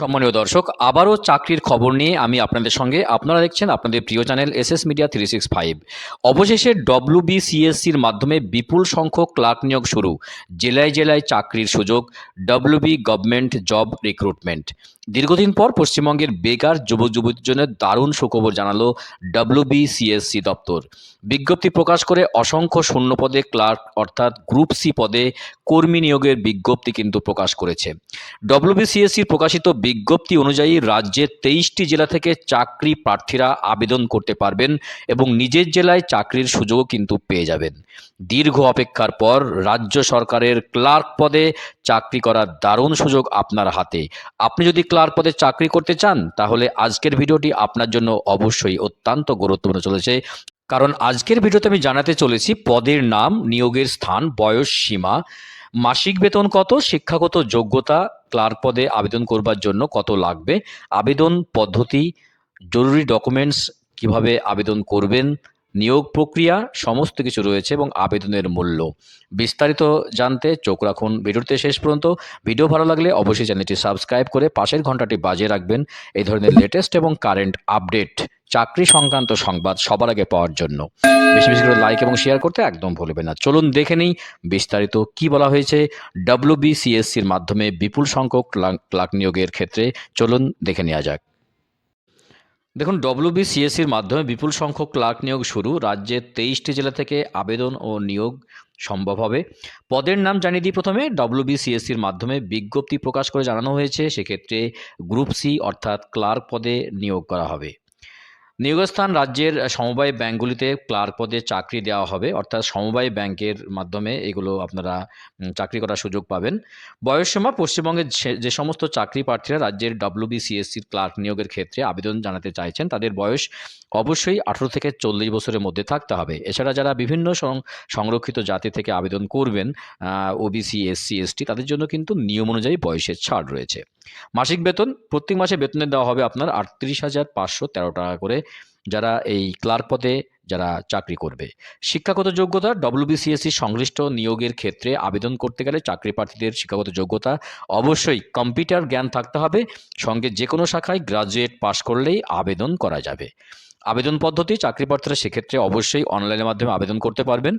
সম্মানীয় দর্শক, আবারও চাকরির খবর নিয়ে আমি আপনাদের সঙ্গে। আপনারা দেখছেন আপনাদের প্রিয় channel S S media three six five অবশেষে ডব্লু বিসিএসসির মাধ্যমে বিপুল সংখ্যক ক্লার্ক নিয়োগ শুরু। জেলায় জেলায় চাকরির সুযোগ ডব্লিউবি গভর্নমেন্ট জব রিক্রুটমেন্ট দীর্ঘদিন পর পশ্চিমবঙ্গের বেকার যুবক যুবতীর জন্য দারুণ সুখবর জানালো ডব্লিউবিসিএসসি দপ্তর। বিজ্ঞপ্তি প্রকাশ করে অসংখ্য শূন্য পদে ক্লার্ক অর্থাৎ গ্রুপ সি পদে কর্মী নিয়োগের বিজ্ঞপ্তি কিন্তু প্রকাশ করেছে। ডব্লিউবিসিএসসির প্রকাশিত বিজ্ঞপ্তি অনুযায়ী রাজ্যের তেইশটি জেলা থেকে চাকরি প্রার্থীরা আবেদন করতে পারবেন এবং নিজের জেলায় চাকরির সুযোগও কিন্তু পেয়ে যাবেন। দীর্ঘ অপেক্ষার পর রাজ্য সরকারের ক্লার্ক পদে চাকরি করার দারুণ সুযোগ আপনার হাতে। আপনি যদি ক্লার্ক পদে চাকরি করতে চান, তাহলে আজকের ভিডিওটি আপনার জন্য অবশ্যই অত্যন্ত গুরুত্বপূর্ণ চলেছে। কারণ আজকের ভিডিওতে আমি জানাতে চলেছি পদের নাম, নিয়োগের স্থান, বয়স সীমা, মাসিক বেতন কত, শিক্ষাগত যোগ্যতা, ক্লার্ক পদে আবেদন করবার জন্য কত লাগবে, আবেদন পদ্ধতি, জরুরি ডকুমেন্টস কীভাবে আবেদন করবেন নিয়োগ প্রক্রিয়া, সমস্ত কিছু রয়েছে এবং আবেদনের মূল্য। বিস্তারিত জানতে চোখ রাখুন ভিডিওতে শেষ পর্যন্ত। ভিডিও ভালো লাগলে অবশ্যই চ্যানেলটি সাবস্ক্রাইব করে পাশের ঘন্টাটি বাজিয়ে রাখবেন। এই ধরনের লেটেস্ট এবং কারেন্ট আপডেট চাকরি সংক্রান্ত সংবাদ সবার আগে পাওয়ার জন্য। বেশি বেশি করে লাইক এবং শেয়ার করতে একদম ভুলবেন না। চলুন দেখে নিই বিস্তারিত কি বলা হয়েছে ডব্লিউবিসিএসসির মাধ্যমে বিপুল সংখ্যক ক্লার্ক- নিয়োগের ক্ষেত্রে। চলুন দেখে নেওয়া যাক। দেখুন ডব্লিউবিসিএসির মাধ্যমে বিপুল সংখ্যক ক্লার্ক নিয়োগ শুরু। রাজ্যের তেইশটি জেলা থেকে আবেদন ও নিয়োগ সম্ভব হবে। পদের নাম জানিয়ে দিই প্রথমে। ডব্লিউবিসিএসসির মাধ্যমে বিজ্ঞপ্তি প্রকাশ করে জানানো হয়েছে। সেক্ষেত্রে গ্রুপ সি অর্থাৎ ক্লার্ক পদে নিয়োগ করা হবে। নিয়োগস্থান রাজ্যের সমবায় ব্যাংকগুলিতে ক্লার্ক পদে চাকরি দেওয়া হবে, অর্থাৎ সমবায় ব্যাংকের মাধ্যমে এগুলো আপনারা চাকরি করার সুযোগ পাবেন। বয়সসীমা পশ্চিমবঙ্গের যে- সমস্ত চাকরি প্রার্থীরা রাজ্যের ডব্লিউবিসিএসসির ক্লার্ক নিয়োগের ক্ষেত্রে আবেদন জানাতে চাইছেন, তাদের বয়স অবশ্যই আঠেরো থেকে চল্লিশ বছরের মধ্যে থাকতে হবে। এছাড়া যারা বিভিন্ন সংরক্ষিত জাতি থেকে আবেদন করবেন ওবিসি এসসি এসটি তাদের জন্য কিন্তু নিয়ম অনুযায়ী বয়সের ছাড় রয়েছে। মাসিক বেতন, প্রত্যেক মাসে বেতনে দেওয়া হবে আপনার আটত্রিশ হাজার পাঁচশো তেরো টাকা করে যারা এই ক্লার্ক পদে যারা চাকরি করবে। শিক্ষাগত যোগ্যতা ডব্লিউবিসিএসসি সংশ্লিষ্ট নিয়োগের ক্ষেত্রে আবেদন করতে গেলে চাকরি প্রার্থীদের শিক্ষাগত যোগ্যতা অবশ্যই কম্পিউটার জ্ঞান থাকতে হবে। সঙ্গে যে কোনো শাখায় গ্রাজুয়েট পাশ করলেই আবেদন করা যাবে। আবেদন পদ্ধতি চাকরি প্রার্থীরা সেক্ষেত্রে অবশ্যই অনলাইনের মাধ্যমে আবেদন করতে পারবেন।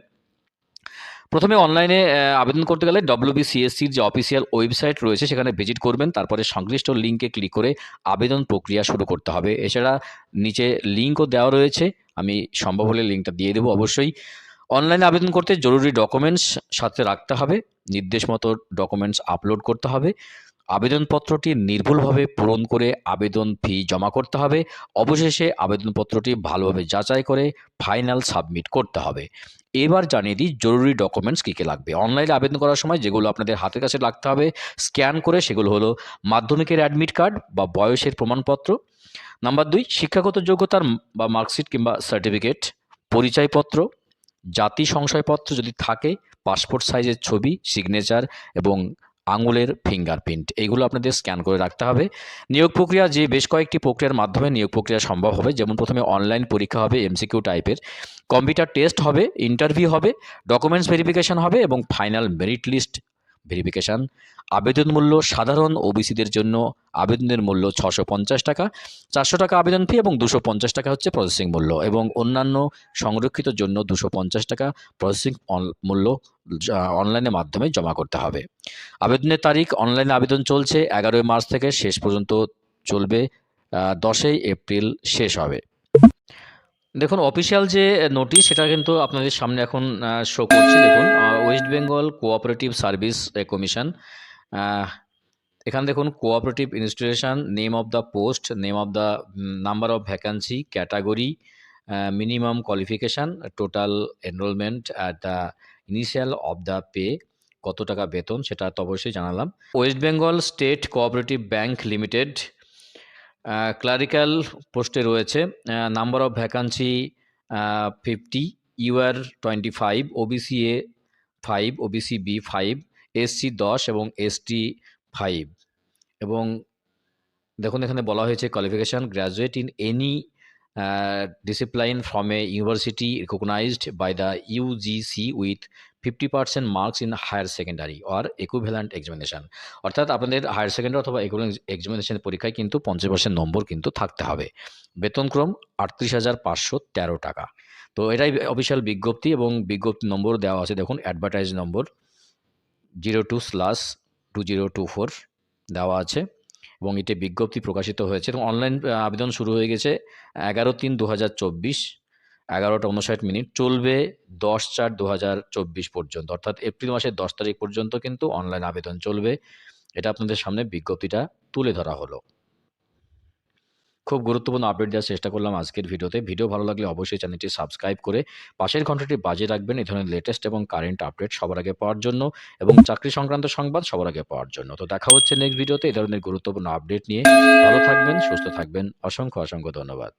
প্রথমে অনলাইনে আবেদন করতে গেলে ডব্লিউবিসিএসসির যে অফিসিয়াল ওয়েবসাইট রয়েছে সেখানে ভিজিট করবেন, তারপরে সংশ্লিষ্ট লিঙ্কে ক্লিক করে আবেদন প্রক্রিয়া শুরু করতে হবে। এছাড়া নিচে লিঙ্কও দেওয়া রয়েছে, আমি সম্ভব হলে লিঙ্কটা দিয়ে দেবো অবশ্যই। অনলাইনে আবেদন করতে জরুরি ডকুমেন্টস সাথে রাখতে হবে নির্দেশ মতো ডকুমেন্টস আপলোড করতে হবে। আবেদনপত্রটি নির্ভুলভাবে পূরণ করে আবেদন ফি জমা করতে হবে। অবশেষে আবেদনপত্রটি ভালোভাবে যাচাই করে ফাইনাল সাবমিট করতে হবে। এবার জানিয়ে দিই, জরুরি ডকুমেন্টস কী কী লাগবে? অনলাইনে আবেদন করার সময় যেগুলো আপনাদের হাতের কাছে লাগতে হবে, স্ক্যান করে সেগুলো হলো মাধ্যমিকের অ্যাডমিট কার্ড বা বয়সের প্রমাণপত্র। নাম্বার দুই, শিক্ষাগত যোগ্যতার বা মার্কশিট কিংবা সার্টিফিকেট, পরিচয়পত্র, জাতি সংশয়পত্র যদি থাকে, পাসপোর্ট সাইজের ছবি, সিগনেচার এবং আঙুলের ফিঙ্গারপ্রিন্ট এইগুলো আপনাদের স্ক্যান করে রাখতে হবে। নিয়োগ প্রক্রিয়া যে বেশ কয়েকটি প্রক্রিয়ার মাধ্যমে নিয়োগ প্রক্রিয়া সম্ভব হবে, যেমন প্রথমে অনলাইন পরীক্ষা হবে এমসিকিউ টাইপের কম্পিউটার টেস্ট হবে ইন্টারভিউ হবে ডকুমেন্টস ভেরিফিকেশন হবে এবং ফাইনাল মেরিট লিস্ট ভেরিফিকেশন আবেদন মূল্য সাধারণ ওবিসিদের জন্য আবেদনের মূল্য ছশো পঞ্চাশ টাকা, চারশো টাকা আবেদন ফি এবং দুশো পঞ্চাশ টাকা হচ্ছে প্রসেসিং মূল্য এবং অন্যান্য সংরক্ষিত জন্য দুশো পঞ্চাশ টাকা প্রসেসিং মূল্য অনলাইনের মাধ্যমে জমা করতে হবে। আবেদনের তারিখ, অনলাইনে আবেদন চলছে এগারোই মার্চ থেকে শেষ পর্যন্ত চলবে দশই এপ্রিল শেষ হবে। দেখুন অফিসিয়াল যে নোটিশ সেটা কিন্তু আপনাদের সামনে এখন শো করছে। দেখুন West Bengal cooperative service commission এখানে দেখুন cooperative institution name of the post name of the number of vacancy category minimum qualification total enrolment at the initial of the pay কত টাকা বেতন, সেটা তো অবশ্যই জানালাম। West Bengal state cooperative bank limited clerical পোস্টে রয়েছে number of vacancy fifty UR twenty five OBC A five OBC B five SC দশ এবং এসটি ফাইভ এবং দেখুন, এখানে বলা হয়েছে qualification graduate in any discipline from a university recognized by the UGC with fifty percent marks in higher secondary or equivalent examination অর্থাৎ আপনাদের higher secondary অথবা এক্সামিনেশন পরীক্ষায় কিন্তু পঞ্চাশ পার্সেন্ট নম্বর কিন্তু থাকতে হবে। বেতনক্রম আটত্রিশ হাজার পাঁচশো তেরো টাকা। তো এটাই অফিসিয়াল বিজ্ঞপ্তি এবং বিজ্ঞপ্তি নম্বর দেওয়া আছে। দেখুন advertise number zero two slash two zero two four দেওয়া আছে এবং এটি বিজ্ঞপ্তি প্রকাশিত হয়েছে। এবং অনলাইন আবেদন শুরু হয়ে গেছে এগারো তিন দু হাজার চব্বিশ। এগারোটা উনষাট মিনিট চলবে দশ চার দু পর্যন্ত। অর্থাৎ এপ্রিল মাসের দশ তারিখ পর্যন্ত কিন্তু অনলাইন আবেদন চলবে। এটা আপনাদের সামনে বিজ্ঞপ্তিটা তুলে ধরা হলো। খুব গুরুত্বপূর্ণ আপডেট দেওয়ার চেষ্টা করলাম আজকের ভিডিওতে। ভিডিও ভালো লাগলে অবশ্যই চ্যানেলটি সাবস্ক্রাইব করে পাশের ঘন্টাটি বাজে রাখবেন। এই ধরনের লেটেস্ট এবং কারেন্ট আপডেট সবার আগে পাওয়ার জন্য এবং চাকরি সংক্রান্ত সংবাদ সবার আগে পাওয়ার জন্য। তো দেখা হচ্ছে নেক্সট ভিডিওতে এই ধরনের গুরুত্বপূর্ণ আপডেট নিয়ে ভালো থাকবেন, সুস্থ থাকবেন। অসংখ্য অসংখ্য ধন্যবাদ।